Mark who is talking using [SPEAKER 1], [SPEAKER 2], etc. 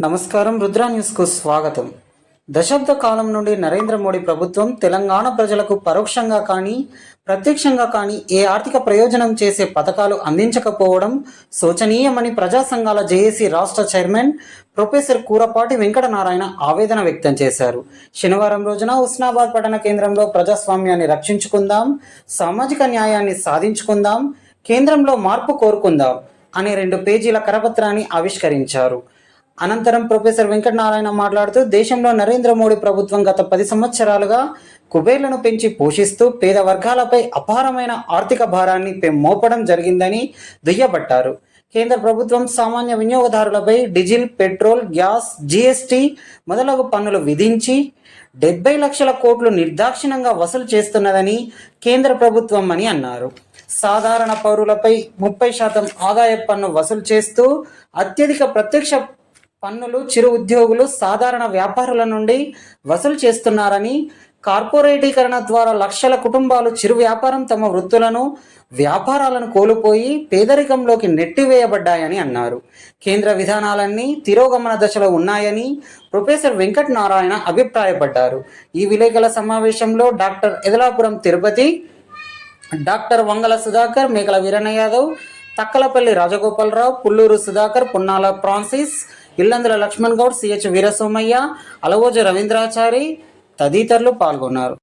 [SPEAKER 1] నమస్కారం రుద్రా న్యూస్కు స్వాగతం. దశాబ్ద కాలం నుండి నరేంద్ర మోడీ ప్రభుత్వం తెలంగాణ ప్రజలకు పరోక్షంగా కానీ ప్రత్యక్షంగా కానీ ఏ ఆర్థిక ప్రయోజనం చేసే పథకాలు అందించకపోవడం శోచనీయమని ప్రజా సంఘాల జేఏసీ రాష్ట్ర చైర్మన్ ప్రొఫెసర్ కూరపాటి వెంకటనారాయణ ఆవేదన వ్యక్తం చేశారు. శనివారం రోజున ఉస్నాబాద్ పట్టణ కేంద్రంలో ప్రజాస్వామ్యాన్ని రక్షించుకుందాం సామాజిక న్యాయాన్ని సాధించుకుందాం కేంద్రంలో మార్పు కోరుకుందాం అనే రెండు పేజీల కరపత్రాన్ని ఆవిష్కరించారు. అనంతరం ప్రొఫెసర్ వెంకటనారాయణ మాట్లాడుతూ దేశంలో నరేంద్ర మోడీ ప్రభుత్వం గత పది సంవత్సరాలుగా కుబేర్లను పెంచి పోషిస్తూ పేద వర్గాలపై అపారమైన ఆర్థిక భారాన్ని మోపడం జరిగిందని దుయ్యబట్టారు. కేంద్ర ప్రభుత్వం సామాన్య వినియోగదారులపై డీజిల్ పెట్రోల్ గ్యాస్ జీఎస్టీ మొదలగు పన్నులు విధించి డెబ్బై లక్షల కోట్లు నిర్దాక్షిణంగా వసూలు చేస్తున్నదని కేంద్ర ప్రభుత్వం అని అన్నారు. సాధారణ పౌరులపై ముప్పై శాతం ఆదాయ పన్ను వసూలు చేస్తూ అత్యధిక ప్రత్యక్ష పన్నులు చిరు ఉద్యోగులు సాధారణ వ్యాపారుల నుండి వసూలు చేస్తున్నారని కార్పొరేటీకరణ ద్వారా లక్షల కుటుంబాలు చిరు వ్యాపారం తమ వృత్తులను వ్యాపారాలను కోల్పోయి పేదరికంలోకి నెట్టివేయబడ్డాయని అన్నారు. కేంద్ర విధానాలన్నీ తిరోగమన దశలో ఉన్నాయని ప్రొఫెసర్ వెంకట్ నారాయణ అభిప్రాయపడ్డారు. ఈ విలేకరుల సమావేశంలో doctor Edalapuram Tirupati doctor Vangala Sudhakar Mekala Veeranna Yadav Takkalapalli Rajagopalarao Pulluru Sudhakar Punnala Francis Illandula Laxman Goud CH Veerasomaiah Alavoju Ravindrachari తదితరులు పాల్గొన్నారు.